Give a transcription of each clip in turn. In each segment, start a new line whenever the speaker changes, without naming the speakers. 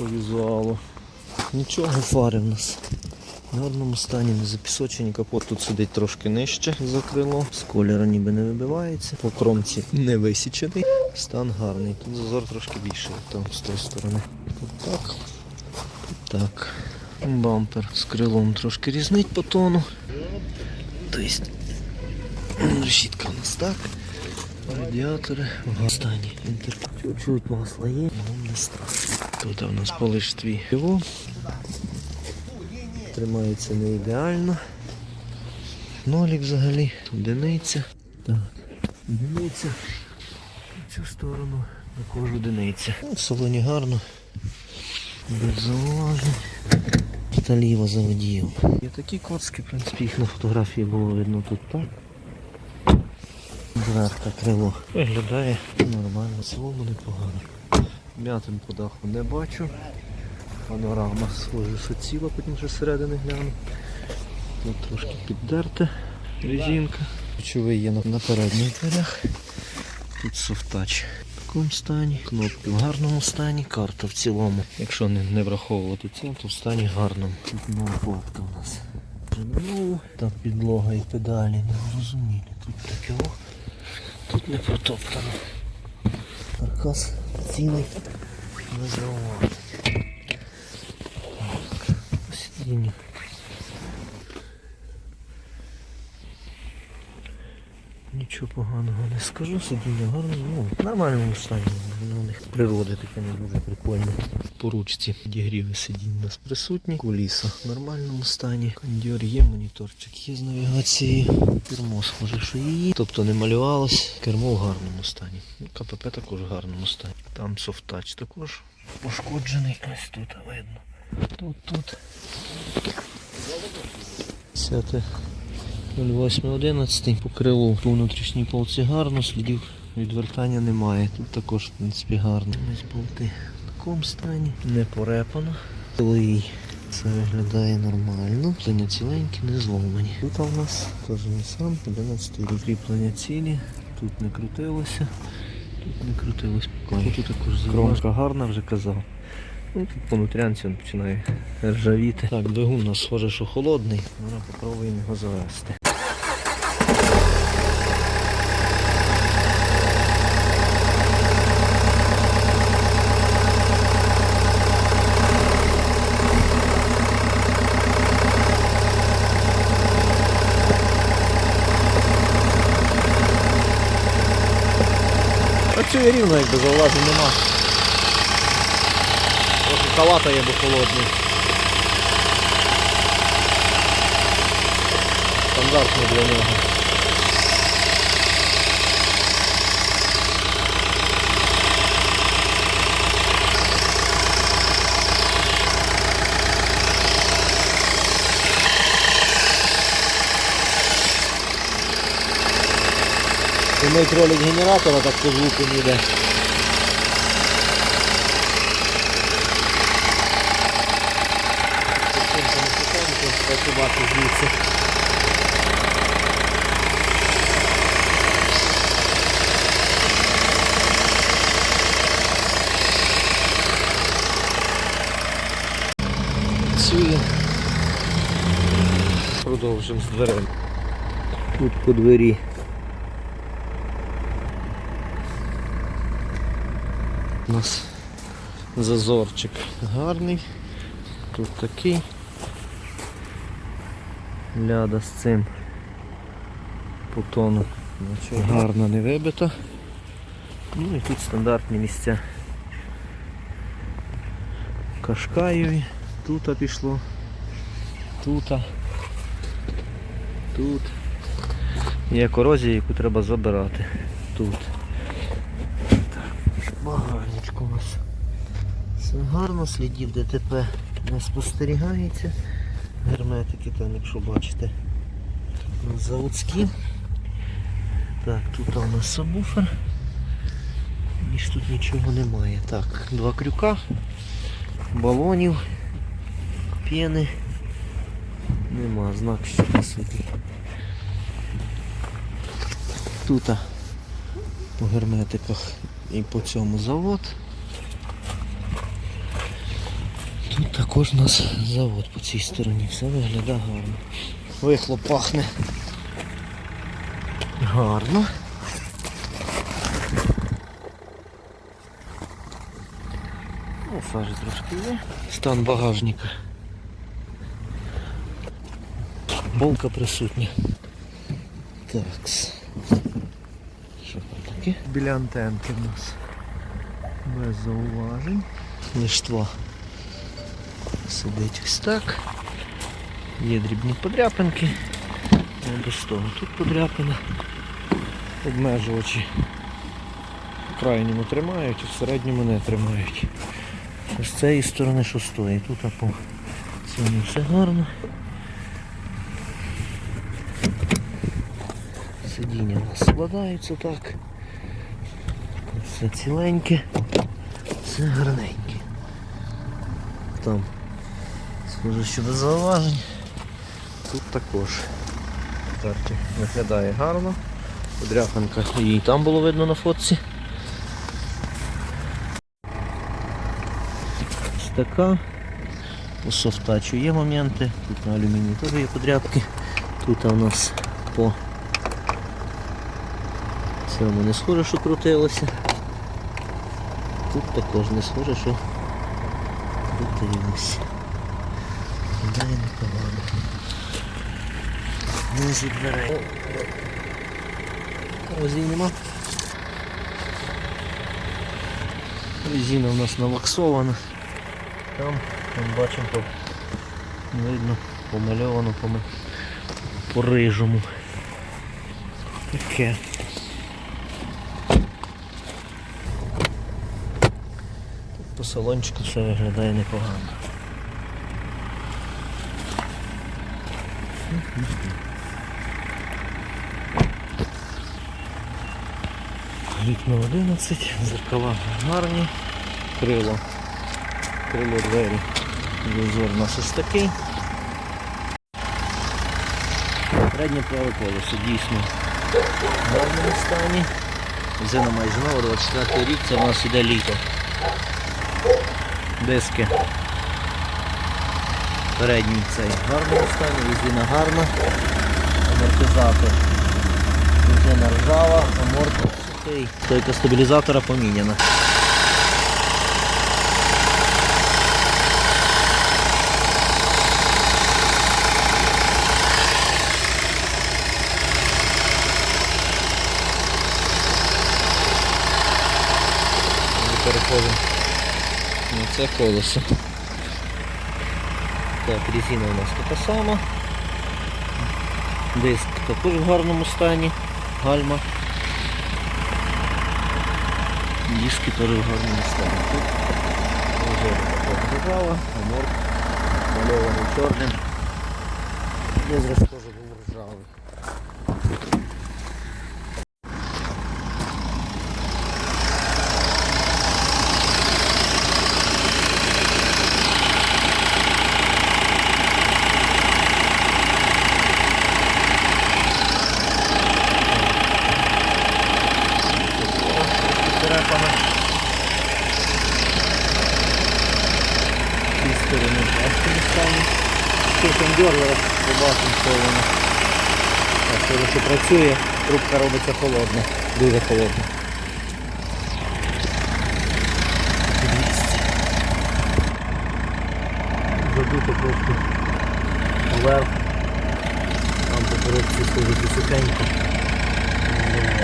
по візуалу. Нічого, фари в нас. В гарному стані не запісочені. Капот тут сидить трошки нижче за крило. З кольору ніби не вибивається. По кромці не висічений. Стан гарний. Тут зазор трошки більший, там з тої сторони. Тут так. Тут так. Бампер з крилом трошки різнить по тону. Тобто решітка у нас так. Радіатори в стані. Інтер- Чуть-чуть є, але не страшно. Тут у нас полиш твій його. Тримається не ідеально. Нолік взагалі. Одиниця. Так. Одиниця. В цю сторону також одиниця. Ну, В салоні гарно. Без зауважень. Та ліво за водієм. Є такі коцки, в принципі, їх на фотографії було видно тут так. Зверху крило. Виглядає нормально, цілому непогано. М'ятин по даху не бачу. Панорама схоже, що потім вже зсередини гляну. Тут трошки піддерте резинка. Ключовий є на, передніх дверях. Тут софтач в такому стані. Кнопки в гарному стані, карта в цілому. Якщо не, не враховувати це, то в стані гарному. Тут ноутбук у нас. Ну, підлога і педалі не зрозумілі. Тут таке. Тут не протоптано. Каркас цілий не зауважить. Сидіння. Нічого поганого не скажу, сидіння гарне, ну, в нормальному стані. Ну, У них природа така не дуже прикольна. По ручці підігріви сидінь у нас присутні. Куліса в нормальному стані. Кондьор є, моніторчик є з навігацією. Кермо схоже, що її. Тобто не малювалось. Кермо в гарному стані. Ну, КПП також в гарному стані. Там софтач також пошкоджений. Ось тут видно. Тут, тут. 10 08.11 по крилу по внутрішній полці гарно, слідів відвертання немає. Тут також, в принципі, гарно. Ось болти в такому стані, не порепано. Це виглядає нормально. Плення ціленькі, не зломані. Тут у нас теж не сам, 11 рік. Кріплення цілі, тут не крутилося, тут не крутилось покої. Тут також кромка гарна, вже казав. Ну, тут по нутрянці він починає ржавіти. Так, двигун у нас схоже, що холодний. Зараз попробуємо його завести. Працює рівно, якби зауважень нема. Трохи халата є, бо холодний. Стандартний для нього. Ролик генератора, так по звуку. Причинка не звідси. Працює. Продовжимо з дверей. Тут по двері. Нас зазорчик гарний. Тут такий. Ляда з цим по тону Нічого гарно не вибита. Ну і тут стандартні місця. Кашкаєві. Тут пішло. Тут. Тут. Є корозія, яку треба забирати. Тут. Багажничко у нас. Все гарно, слідів ДТП не спостерігається. Герметики там, якщо бачите, заводські. Так, тут у нас сабвуфер. Ніж тут нічого немає. Так, два крюка, балонів, п'єни. Нема, знак що присутній. Тут по герметиках і по цьому завод. Також у нас завод по цій стороні. Все виглядає гарно. Вихлоп пахне. Гарно. Ну, сажі трошки є. Стан багажника. Болка присутня. Такс. Що там таке? Біля антенки в нас. Без зауважень. Лиштва сидить ось так. Є дрібні подряпинки. Без. Тут подряпина. Обмежувачі в крайньому тримають, а в середньому не тримають. З цієї сторони що стоїть. Тут а по цьому все гарно. Сидіння у нас складаються так. Все ціленьке, все гарненьке. Там схоже, що без зауважень. Тут також. Карті виглядає гарно. Подряпинка її там було видно на фотці. Ось така. У софтачу є моменти. Тут на алюмінії теж є подряпки. Тут у нас по цьому не схоже, що крутилося. Тут також не схоже, що крутилося. Дай непогано. Внизу дверей. Озі нема. Резина у нас наваксована. Там, там бачимо по видно помальовано по, по рижому. Таке. Тут по салончику все виглядає непогано. Вікно 11, зеркала гарні, крило, крило двері, візор у нас ось такий. Переднє праве колесо дійсно в гарному стані. Зина майже нова, 24 рік, це у нас іде літо. Диски. Передній цей в гарному стані, гарна, амортизатор. Резина ржава, аморт сухий. Стойка стабілізатора поміняна. Переходимо на це колесо. Так, резина у нас така сама. Диск також в гарному стані. Гальма. Диски теж в гарному стані. Тут держава, аморт, мальований чорним. Незраз теж був ржавий. Перепана. Ці сторони бачимо стані. Там побачимо, що воно. Так, що працює, трубка робиться холодна, дуже холодна. 200. Задуто просто вверх. Там по коробці служить сухенько. Тут у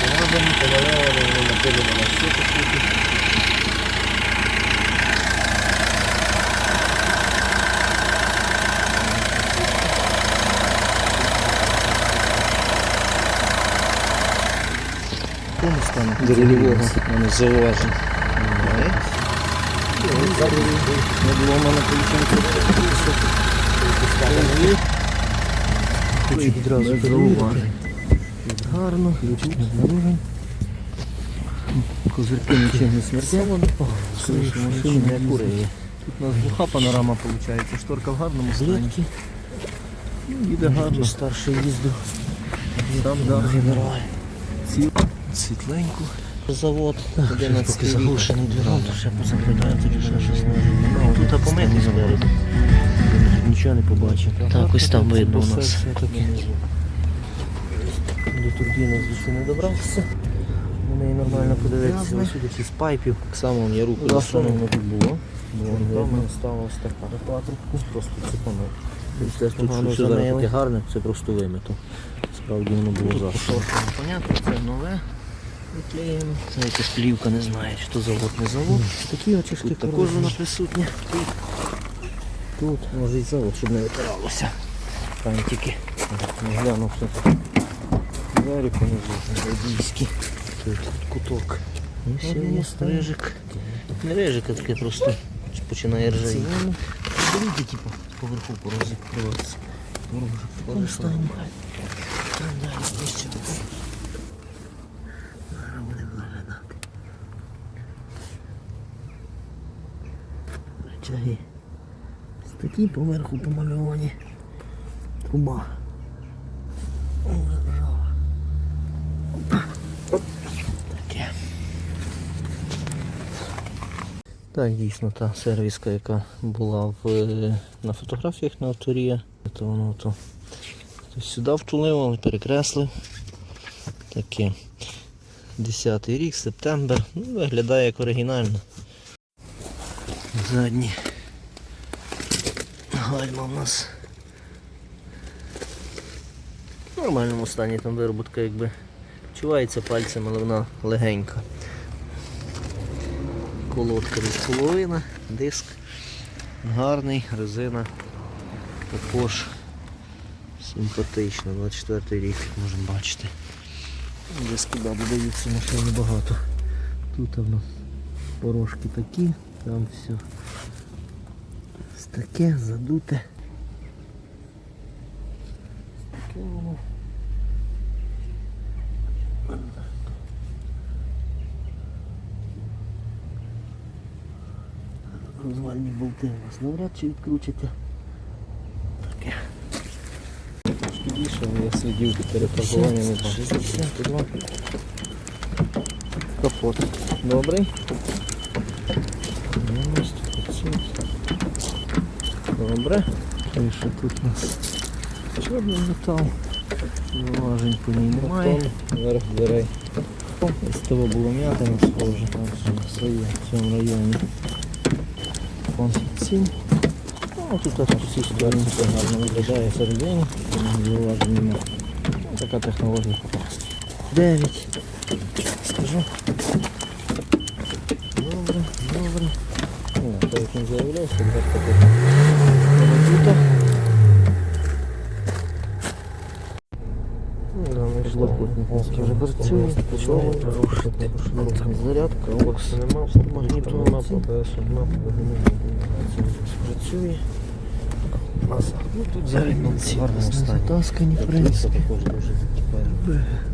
Всередині помальовано, воно напилено на всі такі. Кому стане? До рульового. Мене зауважень. Відразу зауважень. Гарно, ключик обнаружен. Козирки нічим не машина. Тут у нас глуха панорама виходить, шторка в гарному стані.
Їде гарно.
Старший їздив.
Там, да,
Генерал.
Світленько.
Завод.
Поки
11
заглушений двигун,
то ще позаглядаю, тоді ще щось не тут помити спереду. Нічого не побачив. Так, ось там видно у нас. До турбіни звідси не добрався. На неї нормально подивитися. Ось сюди з пайпів. Так само я руку засунув,
воно
тут було.
Там
видно.
ось така.
Патрубку.
Просто цепанув.
Тут
Погано
зараз таке гарне, це просто вимито. Справді воно було завтра. Понятно, це нове. Відклеїмо. Це якась плівка, не знаю, чи то завод, не завод.
Такі очишки
Тут також вона присутня. Тут, тут може і завод, щоб не витиралося. Пантики.
Не глянув, що тут. Двері понизу.
Радійські.
Тут куток.
І ще є рижик. Не рижик, а таке просто починає ржаїти. Дивіться, типу, поверху порозкриватися. Останній. Там далі ближче. Речаги. Ось такі поверху помальовані. Труба. Таке. Так, дійсно, та сервіска, яка була в, на фотографіях на авторія, то воно то сюди втулив, але перекреслив. Таке. 10 рік, септембр. Ну, виглядає як оригінально. Задні. Гальма в нас. В нормальному стані там вироботка якби чувається пальцем, але вона легенька колодка від половина, диск гарний, резина також симпатична, 24 рік можемо бачити. Диски да, додаються машині багато. Тут воно порожки такі, там все таке, задуте. Таке воно. Розвальні болти у вас навряд чи відкручите. Таке.
Трошки більше, але я слідів під перефарбуванням не бачу.
62.
Капот. Добрий. Добре.
І що тут у нас чорний метал. Зауважень по ній немає.
Верх дверей.
З того було м'ятина схоже. Там все в цьому районі. 7. Ну, тут так всі сторони все гарно виглядає всередині. Зауважень немає. Ну, Така технологія. 9. Скажу. Добре, добре.
Ну, так як він заявлявся, дверка тут.
Перебута.
Ну, да, ми йшли.
Нас вже працює.
Чудово.
Зарядка,
Боксу нема,
магніту
нема,
нема,
ППС нема,
працює.
Ну тут
Зарядно
ці
гарно
гарно стані.
затаскані, в принципі.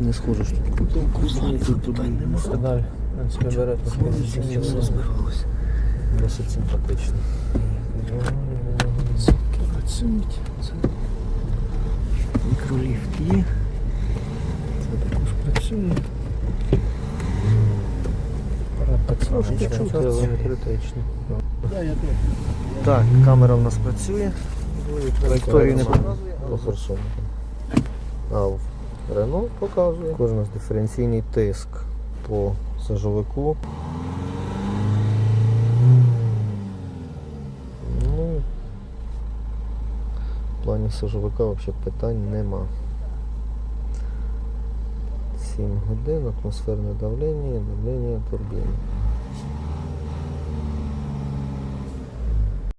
Не схоже, що тут кузні, тут питань нема.
Далі, принципі, бере
не.
Досить симпатично.
Працюють. Мікроліфт є. Працює.
Трошки чути, але не критично.
Так, камера в нас працює.
Траєкторію не
показує,
По Херсону. А в Рено показує. Кожен у нас диференційний тиск по сажовику. Ну, в плані сажовика взагалі питань нема. 7 годин, атмосферне давлення, давлення турбіни.